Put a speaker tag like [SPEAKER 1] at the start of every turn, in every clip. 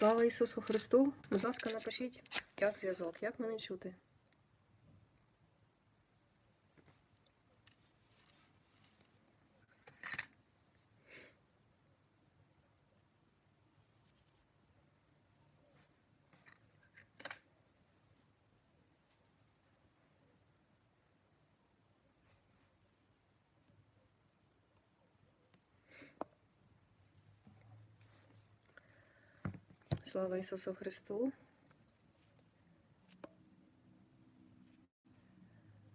[SPEAKER 1] Слава Ісусу Христу! Будь ласка, напишіть, як зв'язок, як мене чути. Слава Ісусу Христу!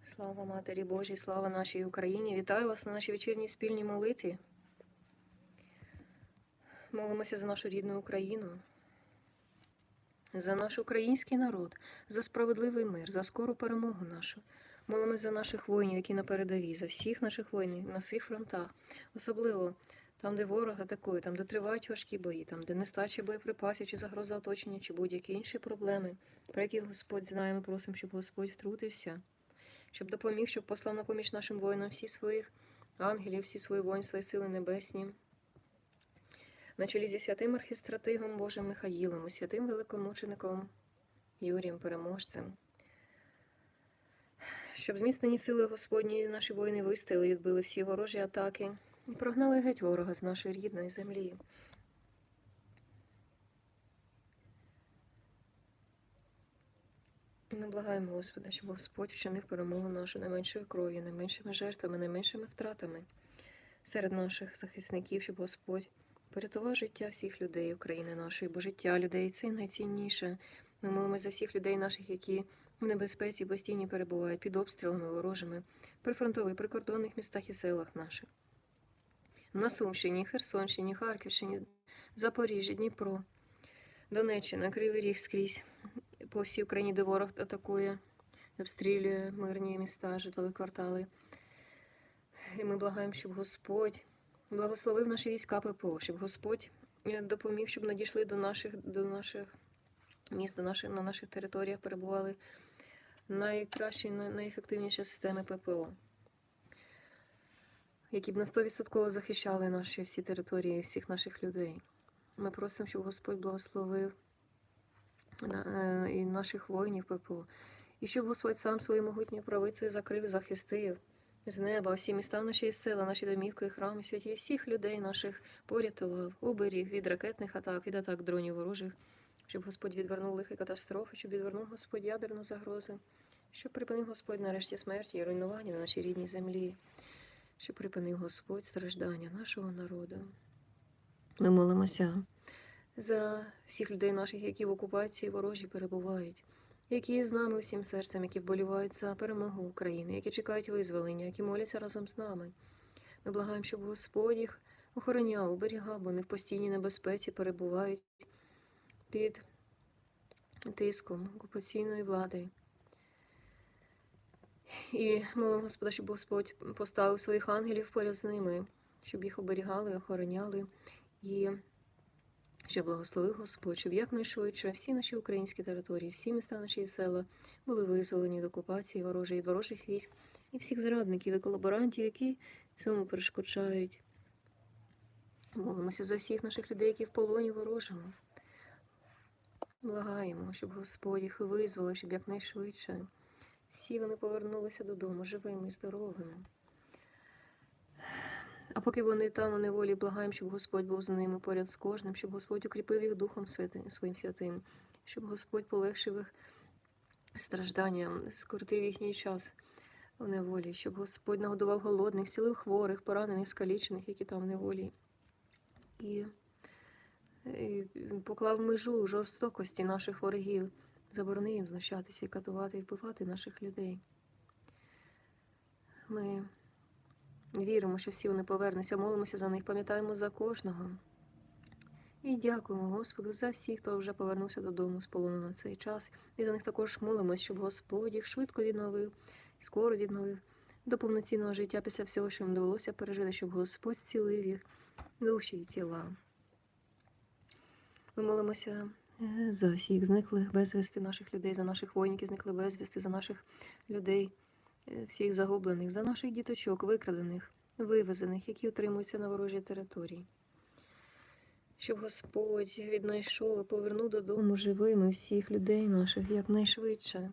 [SPEAKER 1] Слава Матері Божій, слава нашій Україні! Вітаю вас на нашій вечірній спільній молитві. Молимося за нашу рідну Україну, за наш український народ, за справедливий мир, за скору перемогу нашу. Молимося за наших воїнів, які на передовій, за всіх наших воїнів на всіх фронтах, особливо там, де ворог атакує, там, де тривають важкі бої, там, де нестача боєприпасів, чи загроза оточення, чи будь-які інші проблеми, про які Господь знає, ми просимо, щоб Господь втрутився, щоб допоміг, щоб послав на поміч нашим воїнам всі своїх ангелів, всі свої воїнства і сили небесні. На чолі зі святим архістратигом Божим Михаїлом і святим великомучеником Юрієм Переможцем. Щоб зміцнені сили Господні наші воїни вистояли, відбили всі ворожі атаки прогнали геть ворога з нашої рідної землі. Ми благаємо Господа, щоб Господь вчинив перемогу нашу найменшою кров'ю, найменшими жертвами, найменшими втратами серед наших захисників, щоб Господь порятував життя всіх людей України нашої, бо життя людей це найцінніше. Ми молимося за всіх людей наших, які в небезпеці постійно перебувають під обстрілами ворожими, прифронтових, прикордонних містах і селах наших. На Сумщині, Херсонщині, Харківщині, Запоріжжі, Дніпро, Донеччина, Кривий Ріг скрізь по всій Україні, де ворог атакує, обстрілює мирні міста, житлові квартали. І ми благаємо, щоб Господь благословив наші війська ППО, щоб Господь е, допоміг, щоб надійшли до наших, до наших міст, до наших, на наших територіях перебували найкращі, найефективніші системи ППО, які б на 100% захищали наші всі території, всіх наших людей. Ми просимо, щоб Господь благословив е, і наших воїнів ППО, і щоб Господь сам своєю могутньою правицею закрив і захистив з неба всі міста наші села, наші домівки, храми, святі, всіх людей наших порятував, уберіг від ракетних атак, від атак дронів ворожих, щоб Господь відвернув лихі катастрофи, щоб відвернув Господь ядерну загрозу, щоб припинив Господь нарешті смерті і руйнування на нашій рідній землі, щоб припинив Господь страждання нашого народу. Ми молимося за всіх людей наших, які в окупації ворожі перебувають, які з нами усім серцем, які вболівають за перемогу України, які чекають визволення, які моляться разом з нами. Ми благаємо, щоб Господь їх охороняв, оберігав, вони в постійній небезпеці перебувають під тиском окупаційної влади. І молимо Господа, щоб Господь поставив своїх ангелів поряд з ними, щоб їх оберігали, охороняли і щоб благословив Господь, щоб якнайшвидше всі наші українські території, всі міста наші села були визволені від окупації ворожої, від ворожих військ і всіх зрадників і колаборантів, які цьому перешкоджають. Молимося за всіх наших людей, які в полоні ворожому. Благаємо, щоб Господь їх визволив, щоб якнайшвидше всі вони повернулися додому живими і здоровими. А поки вони там у неволі, благаємо, щоб Господь був з ними поряд з кожним, щоб Господь укріпив їх Духом Святим, своїм святим, щоб Господь полегшив їх страждання, скоротив їхній час у неволі, щоб Господь нагодував голодних, зцілив хворих, поранених, скалічених, які там в неволі. І, і поклав межу жорстокості наших ворогів, заборони їм знущатися, і катувати і вбивати наших людей. Ми Віримо, що всі вони повернуться, молимося за них, пам'ятаємо за кожного. І дякуємо Господу за всіх, хто вже повернувся додому з полону на цей час. І за них також молимось, щоб Господь їх швидко відновив, скоро відновив до повноцінного життя після всього, що їм довелося пережити, щоб Господь зцілив їх душі і тіла. Ми молимося за всіх зниклих безвісти наших людей, за наших воїнів, зникли безвісти, за наших людей е, всіх загублених, за наших діточок, викрадених, вивезених, які утримуються на ворожій території. щоб Господь віднайшов і повернув додому живими всіх людей наших якнайшвидше.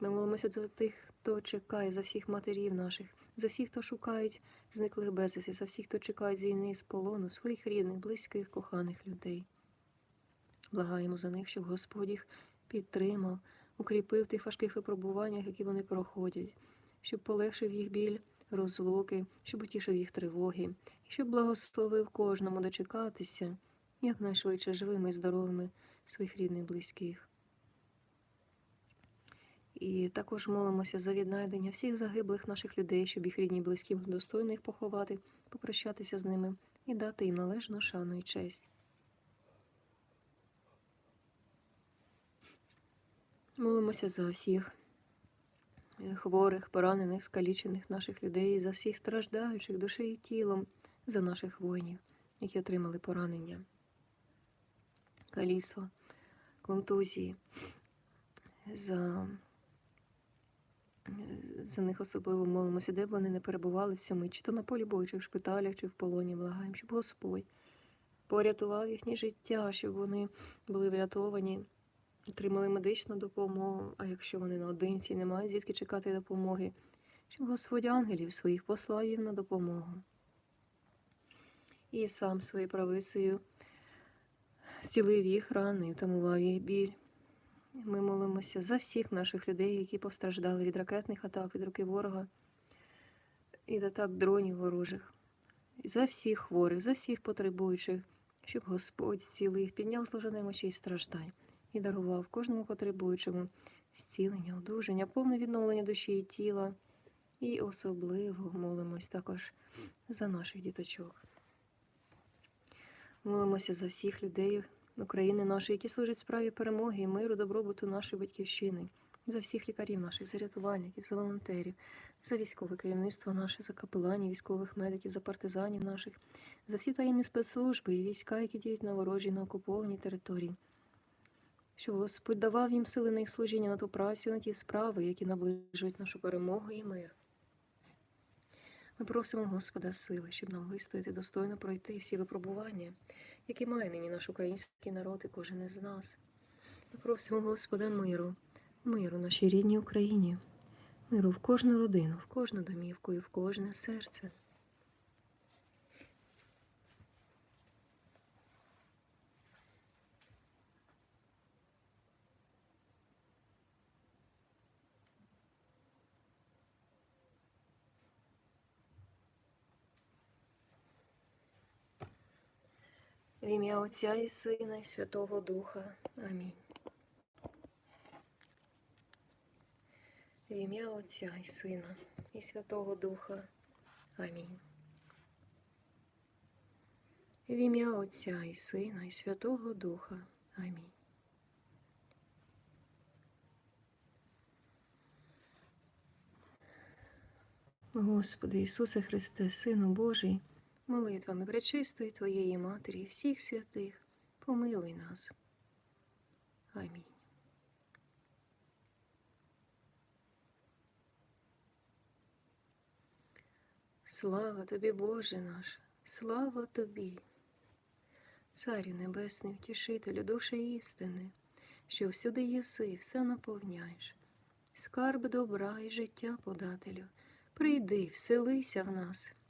[SPEAKER 1] Ми молимося за тих, хто чекає, за всіх матерів наших, за всіх, хто шукають зниклих безвісти, за всіх, хто чекає з війни з полону, своїх рідних, близьких, коханих людей. Благаємо за них, щоб Господь їх підтримав, укріпив тих важких випробуваннях, які вони проходять, щоб полегшив їх біль, розлуки, щоб утішив їх тривоги, і щоб благословив кожному дочекатися якнайшвидше живими і здоровими своїх рідних близьких. І також молимося за віднайдення всіх загиблих наших людей, щоб їх рідні близькі достойно їх поховати, попрощатися з ними і дати їм належну шану і честь. Молимося за всіх хворих, поранених, скалічених наших людей, за всіх страждаючих душею і тілом, за наших воїнів, які отримали поранення, каліцтво, контузії, за, за них особливо молимося, де б вони не перебували в цьому, чи то на полі бою, чи в шпиталях, чи в полоні, благаємо, щоб Господь порятував їхнє життя, щоб вони були врятовані отримали медичну допомогу, а якщо вони наодинці, не мають звідки чекати допомоги, щоб Господь ангелів своїх послав їм на допомогу. І сам своєю правицею зцілив їх рани і втамував їх біль. Ми молимося за всіх наших людей, які постраждали від ракетних атак, від руки ворога, і від атак дронів ворожих, І за всіх хворих, за всіх потребуючих, щоб Господь зцілив, підняв служене мочі страждань і дарував кожному потребуючому зцілення, одужання, повне відновлення душі і тіла. І особливо молимось також за наших діточок. Молимося за всіх людей України нашої, які служать справі перемоги і миру, добробуту нашої батьківщини, за всіх лікарів наших, за рятувальників, за волонтерів, за військове керівництво наше, за капеланів, військових медиків, за партизанів наших, за всі таємні спецслужби і війська, які діють на ворожій на окупованій території щоб Господь давав їм сили на їх служіння на ту працю, на ті справи, які наближують нашу перемогу і мир. Ми просимо Господа сили, щоб нам вистояти достойно пройти всі випробування, які має нині наш український народ і кожен із нас. Ми просимо Господа миру, миру нашій рідній Україні, миру в кожну родину, в кожну домівку і в кожне серце. В ім'я Отця і Сина, і Святого Духа. Амінь. В ім'я Отця і Сина, і Святого Духа. Амінь. В ім'я Отця і Сина, і Святого Духа. Амінь. Господи Ісусе Христе, Сину Божий молитвами пречистої Твоєї Матері всіх святих, помилуй нас. Амінь. Слава тобі, Боже наш, слава тобі, Царю Небесний, втішителю душі істини, що всюди єси все наповняєш, скарб добра і життя подателю, прийди, вселися в нас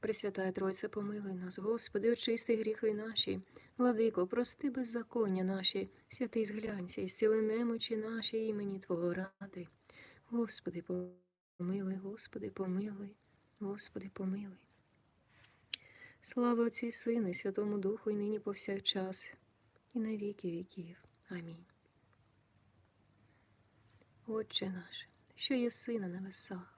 [SPEAKER 1] Пресвятая Тройце, помилуй нас, Господи, очисти гріхи наші, владико, прости беззаконня наші, святий зглянься, і зціли немочі наші імені Твого ради. Господи, помилуй, Господи, помилуй, Господи, помилуй. Слава Отцю і Сину, і Святому Духу, і нині повсякчас, і на віки віків. Амінь. Отче наш, що є син на небесах.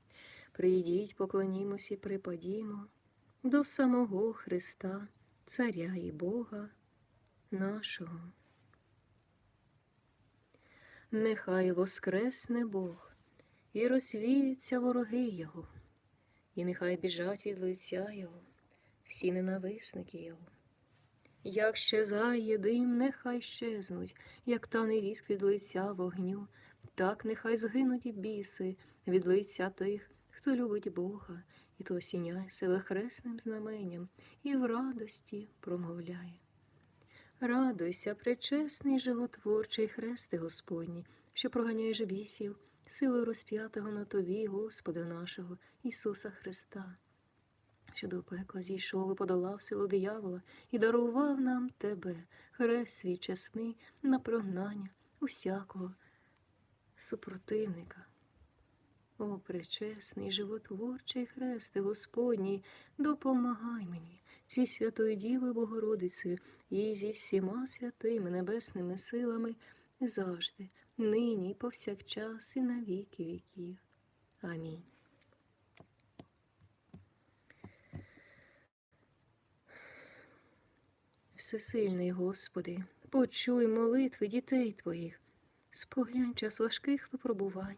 [SPEAKER 1] Прийдіть, поклонімось і припадімо до самого Христа, Царя і Бога нашого. Нехай воскресне Бог і розвіються вороги Його, і нехай біжать від лиця Його всі ненависники Його. Як щезає дим, нехай щезнуть, як тане віск від лиця вогню, так нехай згинуть і біси від лиця тих, хто любить Бога, і то осіняє себе хресним знаменням і в радості промовляє. Радуйся, пречесний животворчий хрести Господній, що проганяєш бісів, силою розп'ятого на тобі, Господа нашого, Ісуса Христа, що до пекла зійшов і подолав силу диявола і дарував нам тебе, хрест свій чесний на прогнання усякого супротивника. О, пречесний, животворчий хресте Господній, допомагай мені зі Святою Дівою Богородицею і зі всіма святими небесними силами завжди, нині і повсякчас, і на віки віків. Амінь. Всесильний Господи, почуй молитви дітей Твоїх, споглянь час важких випробувань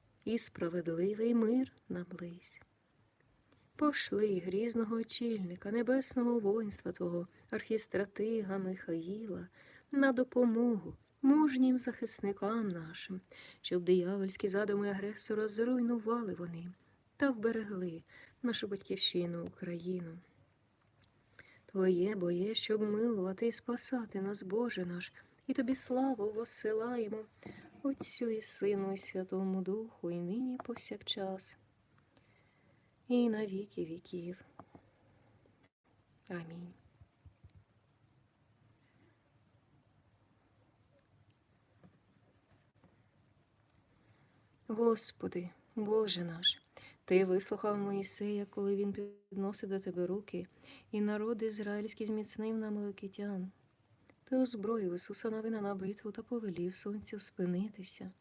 [SPEAKER 1] і справедливий мир наблизь. Пошли грізного очільника, небесного воїнства Твого, архістратига Михаїла, на допомогу мужнім захисникам нашим, щоб диявольські задуми агресора зруйнували вони та вберегли нашу батьківщину Україну. Твоє боє, щоб милувати і спасати нас, Боже наш, і тобі славу воссилаємо, Отцю і Сину, і Святому Духу, і нині, повсякчас, і на віки віків. Амінь. Господи, Боже наш, Ти вислухав Моїсея, коли він підносив до тебе руки, і народ ізраїльський зміцнив на Меликитян. Ти озброїв Ісуса Навина на битву та повелів сонцю спинитися.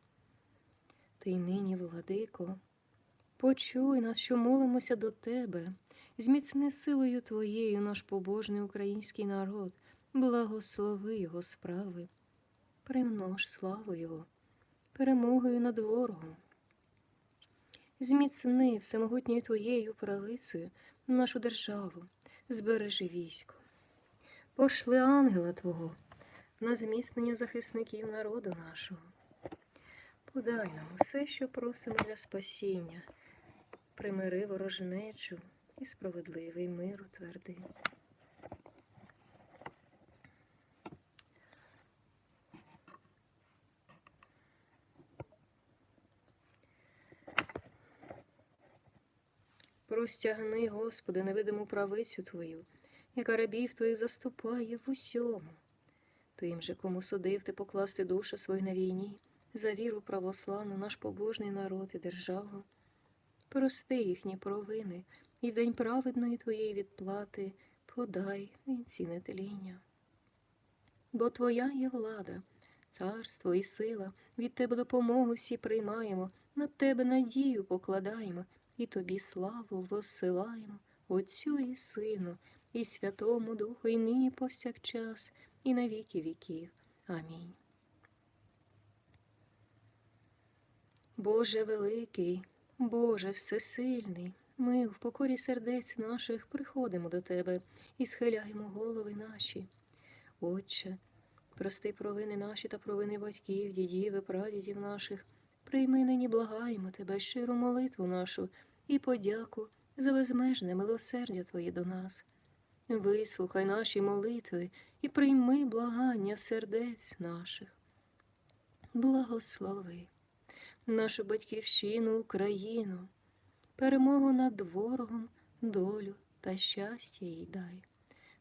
[SPEAKER 1] Ти й нині, владико, почуй нас, що молимося до Тебе, зміцни силою Твоєю наш побожний український народ, благослови Його справи, примнож славу Його, перемогою над ворогом. Зміцни всемогутньою Твоєю правицею нашу державу, збережи військо. Пошли ангела Твого на зміцнення захисників народу нашого. Подай нам усе, що просимо для спасіння, примири ворожнечу і справедливий мир утверди. Простягни, Господи, невидиму правицю Твою, яка рабів Твоїх заступає в усьому. Тим же, кому судив ти покласти душу свою на війні, за віру православну наш побожний народ і державу. Прости їхні провини, і в день праведної Твоєї відплати подай вінці нетління. Бо Твоя є влада, царство і сила, від тебе допомогу всі приймаємо, на тебе надію покладаємо, і тобі славу воссилаємо, Отцю і Сину, і Святому Духу, і нині повсякчас, і на віки віків. Амінь. Боже великий, Боже всесильний, ми в покорі сердець наших приходимо до Тебе і схиляємо голови наші. Отче, прости провини наші та провини батьків, дідів і прадідів наших. Прийми нині благаємо Тебе щиру молитву нашу і подяку за безмежне милосердя Твоє до нас. Вислухай наші молитви і прийми благання сердець наших. Благослови нашу батьківщину, Україну, перемогу над ворогом, долю та щастя їй дай.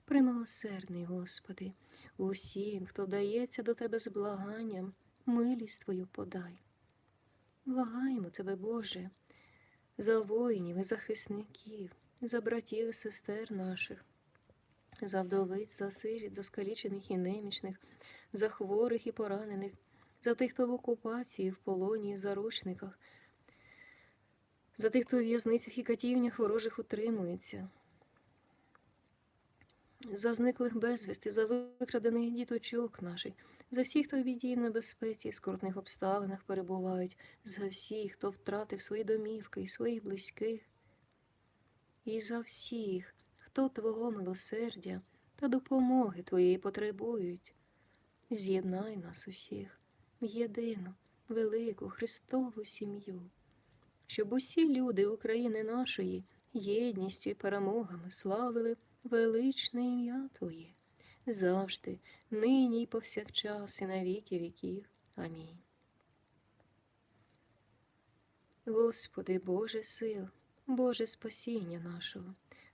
[SPEAKER 1] Примилосердний, Господи, усім, хто дається до Тебе з благанням, милість Твою подай. Благаємо Тебе, Боже, за воїнів і захисників, за братів і сестер наших, за вдовиць, за сиріт, за скалічених і немічних, за хворих і поранених, за тих, хто в окупації, в полоні в заручниках, за тих, хто в в'язницях і катівнях ворожих утримується, за зниклих безвісти, за викрадених діточок наших, за всіх, хто в біді в небезпеці, скрутних обставинах перебувають, за всіх, хто втратив свої домівки і своїх близьких, і за всіх, хто Твого милосердя та допомоги Твоєї потребують. З'єднай нас усіх в єдину, велику Христову сім'ю, щоб усі люди України нашої єдністю і перемогами славили величне ім'я Твоє, завжди, нині й повсякчас, і на віки віків. Амінь. Господи, Боже сил, Боже спасіння нашого,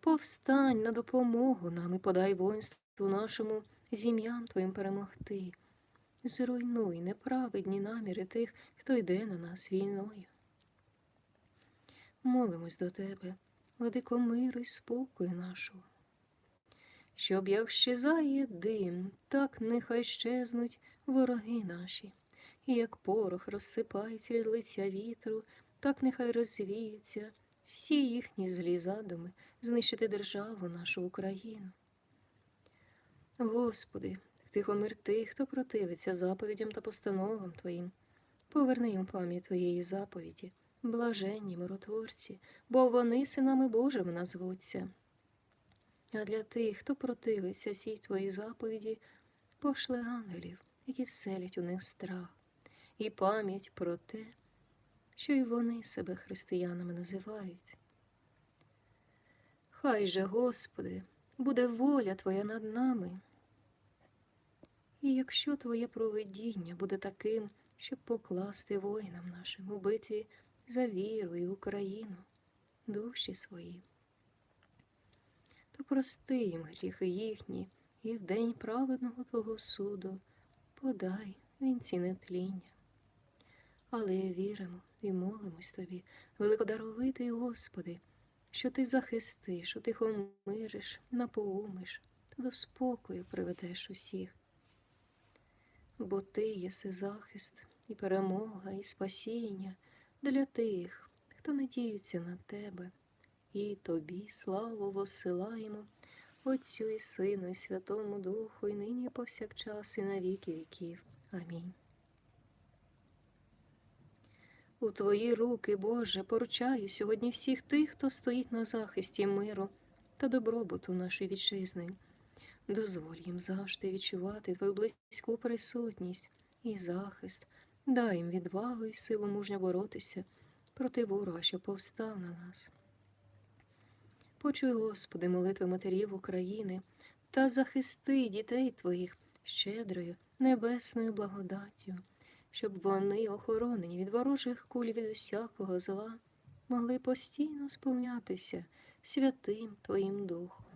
[SPEAKER 1] Повстань на допомогу нам і подай воїнству нашому зім'ям Твоїм перемогти. Зруйнуй неправедні наміри тих, хто йде на нас війною. Молимось до Тебе, владико миру й спокою нашого. Щоб як щезає дим, так нехай щезнуть вороги наші, і як порох розсипається від лиця вітру, так нехай розвіються всі їхні злі задуми знищити державу нашу Україну. Господи, втихомир тих, хто противиться заповідям та постановам Твоїм, поверни їм пам'ять Твоєї заповіді, блаженні миротворці, бо вони синами Божими назвуться. А для тих, хто противиться цій Твоїй заповіді, пошли ангелів, які вселять у них страх, і пам'ять про те, що й вони себе християнами називають. Хай же, Господи, буде воля Твоя над нами. І якщо Твоє провидіння буде таким, щоб покласти воїнам нашим у битві за віру і Україну, душі свої, то прости їм гріхи їхні, і в день праведного Твого суду подай вінці нетління. Але віримо і молимось Тобі, великодаровитий Господи, що Ти захистиш, утихомириш, напоумиш та до спокою приведеш усіх. Бо Ти єси захист і перемога, і спасіння для тих, хто надіються на Тебе, і Тобі славу воссилаємо, Отцю і Сину, і Святому Духу, і нині і повсякчас, і на віки віків. Амінь. У Твої руки, Боже, поручаю сьогодні всіх тих, хто стоїть на захисті миру та добробуту нашої вітчизни. Дозволь їм завжди відчувати Твою близьку присутність і захист, дай їм відвагу і силу мужньо боротися проти ворога, що повстав на нас. Почуй, Господи, молитви матерів України та захисти дітей Твоїх щедрою небесною благодаттю, щоб вони, охоронені від ворожих куль від усякого зла, могли постійно сповнятися святим Твоїм Духом.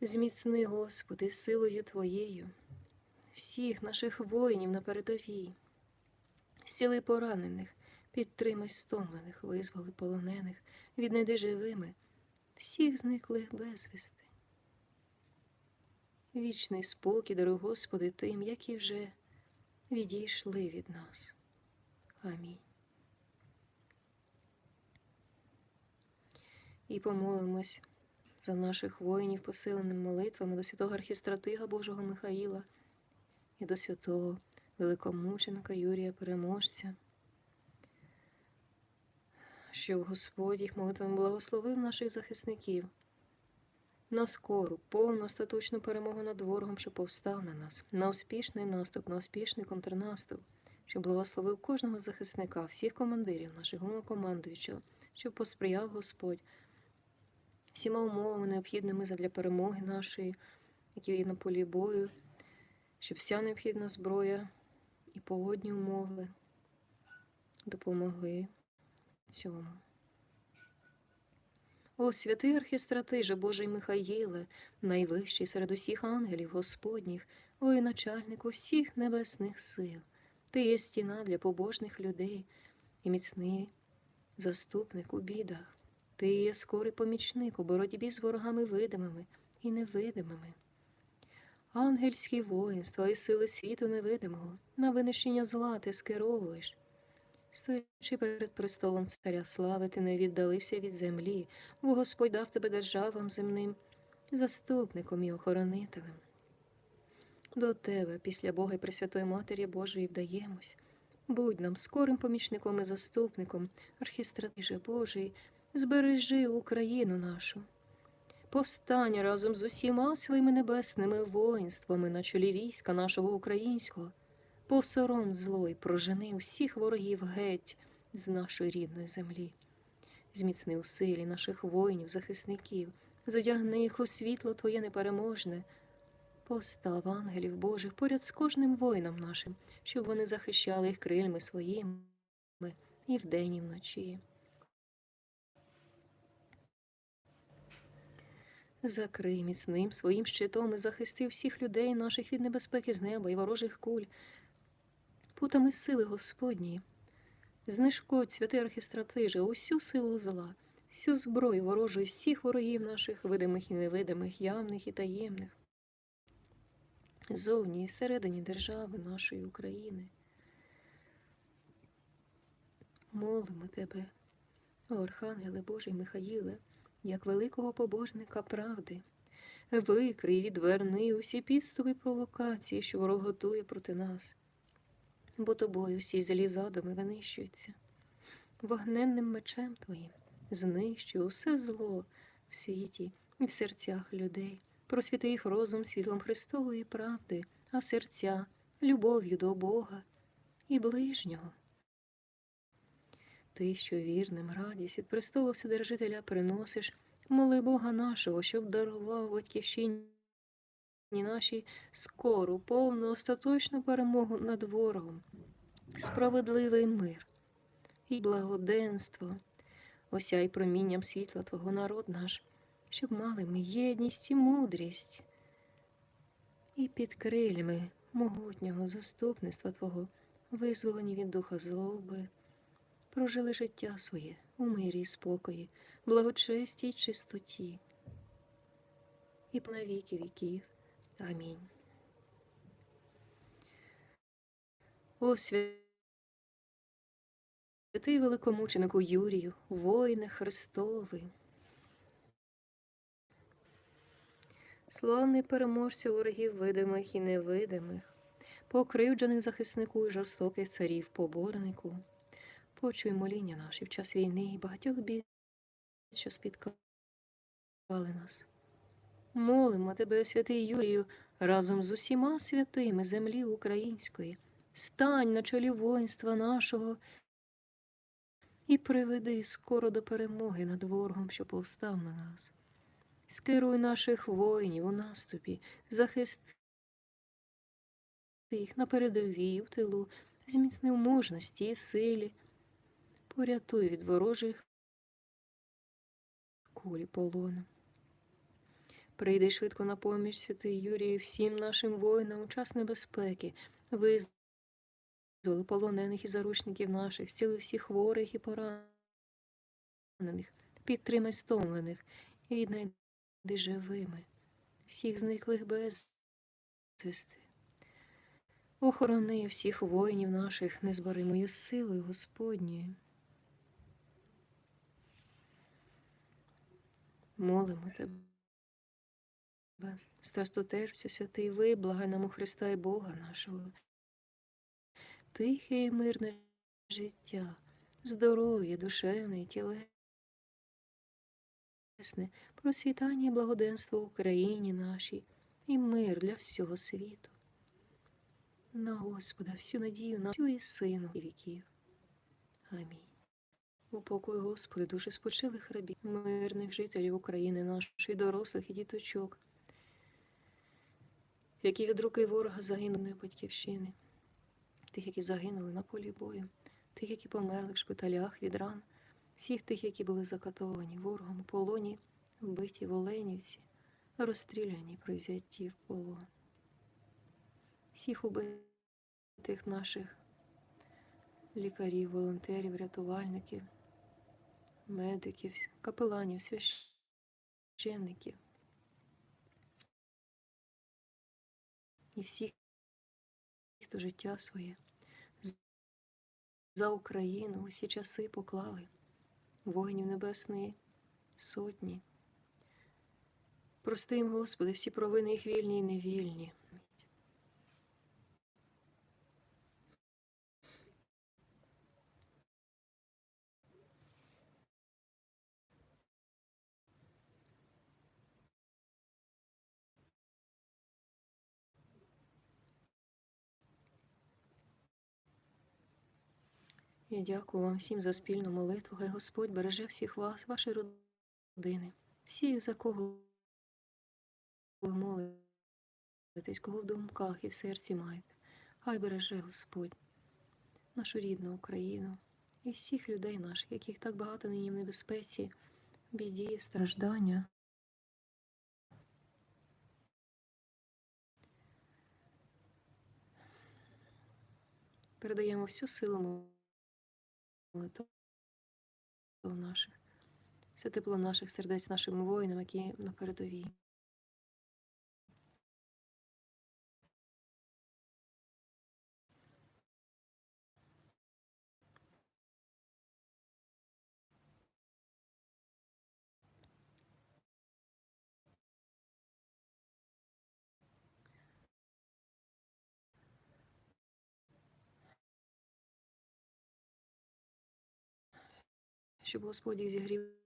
[SPEAKER 1] Зміцни, Господи, силою Твоєю, всіх наших воїнів на передовій, зціли поранених, підтримай стомлених, визволи полонених, віднайди живими, всіх зниклих безвісти. Вічний спокій, даруй, Господи, тим, які вже відійшли від нас. Амінь. І помолимось за наших воїнів, посиленим молитвами до святого архістратига Божого Михаїла і до святого великомученика Юрія Переможця, щоб Господь їх молитвами благословив наших захисників на скору, повну остаточну перемогу над ворогом, що повстав на нас, на успішний наступ, на успішний контрнаступ, щоб благословив кожного захисника, всіх командирів, наших головнокомандуючого, щоб посприяв Господь всіма умовами необхідними для перемоги нашої, які є на полі бою, щоб вся необхідна зброя і погодні умови допомогли цьому. О, святий архістратиже Божий Михаїле, найвищий серед усіх ангелів Господніх, ой, начальнику всіх небесних сил, ти є стіна для побожних людей і міцний заступник у бідах. Ти є скорий помічник у боротьбі з ворогами видимими і невидимими. Ангельські воїнства і сили світу невидимого, на винищення зла ти скеровуєш. Стоячи перед престолом царя слави, ти не віддалився від землі, бо Господь дав тебе державам земним, заступником і охоронителем. До тебе, після Бога і Пресвятої Матері Божої, вдаємось. Будь нам скорим помічником і заступником, архістратиже Божий, збережи Україну нашу. Повстань разом з усіма своїми небесними воїнствами на чолі війська нашого українського, посором злой прожени усіх ворогів геть з нашої рідної землі. Зміцни у силі наших воїнів, захисників, задягни їх у світло Твоє непереможне. Постав ангелів Божих поряд з кожним воїном нашим, щоб вони захищали їх крильми своїми і вдень, і вночі. Закрий міцним своїм щитом і захисти всіх людей наших від небезпеки з неба і ворожих куль, путами сили Господньої. Знешкодь, святий архістратиже, усю силу зла, всю зброю ворожу всіх ворогів наших, видимих і невидимих, явних і таємних, зовні і всередині держави нашої України. Молимо тебе, о Архангеле Божий Михаїле, як великого побожника правди, викрий відверни усі підступи провокації, що ворог готує проти нас, бо тобою всі злі задуми винищуються. Вогненним мечем твоїм знищуй усе зло в світі і в серцях людей, просвіти їх розум світлом Христової правди, а серця любов'ю до Бога і ближнього. Ти, що вірним радість від престолу Вседержителя приносиш, моли Бога нашого, щоб дарував батьківщині нашій скору, повну, остаточну перемогу над ворогом, справедливий мир і благоденство, осяй промінням світла Твого народ наш, щоб мали ми єдність і мудрість, і під крилями могутнього заступництва Твого, визволені від духа злоби прожили життя своє у мирі і спокої, благочесті й чистоті. І по навіки віків. Амінь. О святий великомученику Юрію, воїне Христовий. Славний переможцю ворогів видимих і невидимих, покривджених захиснику і жорстоких царів поборнику. Почуй моління наші в час війни і багатьох бід, що спіткали нас. Молимо тебе, святий Юрію, разом з усіма святими землі української. Стань на чолі воїнства нашого і приведи скоро до перемоги над ворогом, що повстав на нас. Скеруй наших воїнів у наступі, захисти їх на передовій, в тилу, зміцни в мужності і силі, порятуй від ворожих кулі полону. Прийди швидко на поміч, святий Юрію, всім нашим воїнам у час небезпеки, визволи полонених і заручників наших, зціли всіх хворих і поранених, підтримай стомлених і віднайди живими, всіх зниклих безвісти. Охорони всіх воїнів наших незборимою силою Господньою. Молимо тебе. Страстотерпцю, святий ви, благай нам у Христа і Бога нашого. Тихе і мирне життя, здоров'я, душевне і тілесне, просвітання і благоденство Україні нашій і мир для всього світу. На Господа всю надію на всю і сину і віків. Амінь. Упокой, Господи, душі спочилих рабів, мирних жителів України нашої, дорослих і діточок, які від руки ворога загинули батьківщини, тих, які загинули на полі бою, тих, які померли в шпиталях від ран, всіх тих, які були закатовані ворогом у полоні, вбиті в Оленівці, розстріляні при взятті в полон. Всіх убитих наших лікарів, волонтерів, рятувальників, медиків, капеланів, священників і всіх, хто життя своє за Україну усі часи поклали воїнів Небесної Сотні. Прости їм, Господи, всі провини їх вільні і невільні. Я дякую вам всім за спільну молитву. Хай Господь береже всіх вас, ваші родини, всіх, за кого ви молитесь, кого в думках і в серці маєте. Хай береже Господь, нашу рідну Україну і всіх людей наших, яких так багато нині в небезпеці, біді, страждання. Передаємо всю силу молитв наших, все тепло наших сердець нашим воїнам, які на передовій. Щоб Господь їх зігрів